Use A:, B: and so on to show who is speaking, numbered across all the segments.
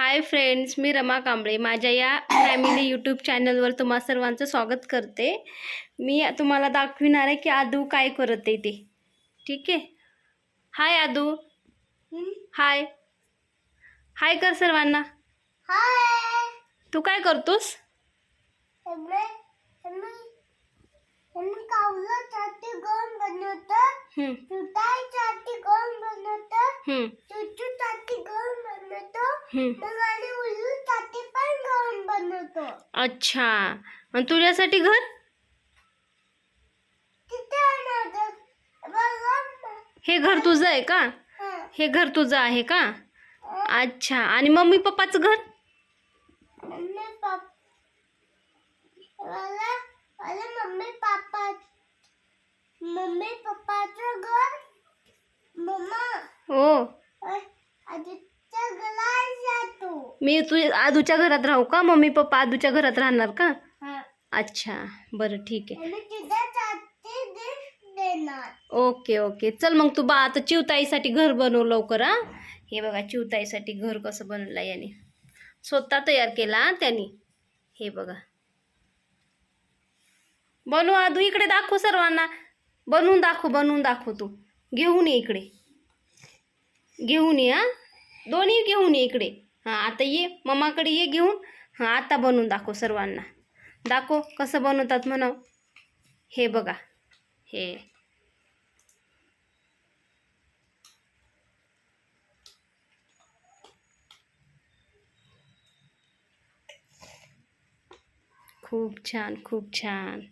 A: हाय friends मी रमा कांबळे. माझ्या या फॅमिली यूट्यूब चॅनलवर तुम्हा सर्वांचं स्वागत करते. मी तुम्हाला दाखविणार आहे की आदू काय करत आहे ते. ठीक आहे? हाय आदू. हाय हाय कर सर्वांना.
B: हाय
A: तू काय करतोस?
B: बनवतो
A: अच्छा. आणि तुझ्यासाठी घर? हे घर तुझं आहे का?
B: हं,
A: घर तुझं आहे का? अच्छा. आणि मम्मी पप्पाचं घर?
B: मम्मी पाप मला मला मम्मी पापा मम्मी पप्पाचं घर. मम्मा.
A: हो. मी तू आदूच्या घरात राहू का? मम्मी पप्पा आदूच्या घरात राहणार का? अच्छा बरं ठीक आहे.
B: देणार.
A: Okay okay. चल मग तू बा आता चिवताईसाठी घर बनव लवकर हा. हे बघा चिवताईसाठी घर कसं बनवलं याने. स्वतः तयार केला त्याने. हे बघा. बनव आदू इकडे दाखव सर्वांना. बनवून दाखव बनवून दाखव तू. घेऊन ये इकडे. घेऊन ये हा. दोन्ही घेऊन ये इकडे. हाँ, आता ये मम्माकडे ये घेऊन. हाँ, आता बनवून दाखव सर्वांना. दाखव कसं बनवतात म्हणाव. हे बघा. हे. खूप छान खूप छान.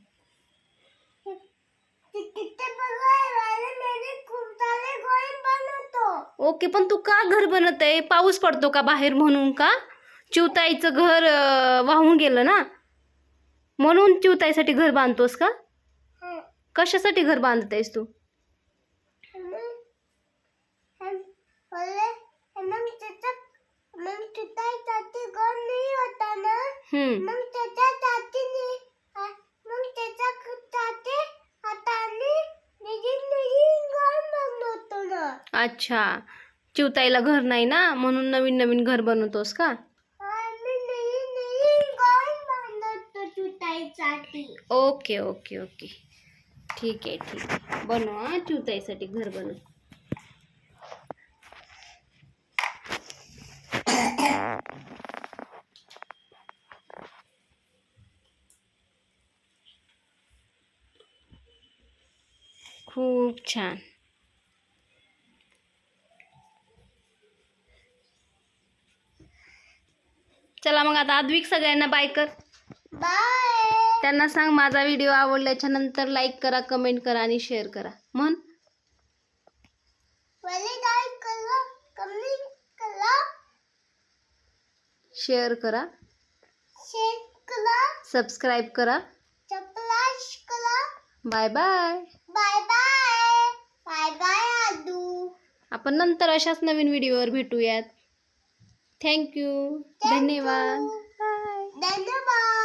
A: ओके पण तू का घर बनत आहे? पाऊस पडतो का बाहेर म्हणून का? चिवताईचं घर वाहून गेलं ना? म्हणून चिवताईसाठी घर बांधतोस का? कशासाठी घर बांधत आहेस तू?
B: आणि- आणि बोलले, मग त्याचा मग तुझ्या चाटी गोल नाही होता ना
A: हम्म,
B: मग त्याच्या चाटीने आ- मग त्याच्या क- चाटी हाताने नवीन नवीन गोल बनवतो ना
A: अच्छा. चिवताईला घर नाही ना? म्हणून नवीन नवीन घर बनवतोस का? Okay okay okay. ठीक आहे ठीक आहे. बनव चिवताईसाठी घर बनव. खूप छान. चला मग आता आद्विक सगळ्यांना बाय कर.
B: बाय
A: त्यांना सांग माझा व्हिडिओ आवडल्याच्या नंतर लाईक करा कमेंट करा आणि शेअर करा. म्हण. शेअर करा
B: शेत कला
A: सबस्क्राईब करा. Bye bye
B: bye bye bye bye आदू.
A: आपण नंतर अशाच नवीन व्हिडिओवर भेटूयात. थँक्यू धन्यवाद बाय
B: धन्यवाद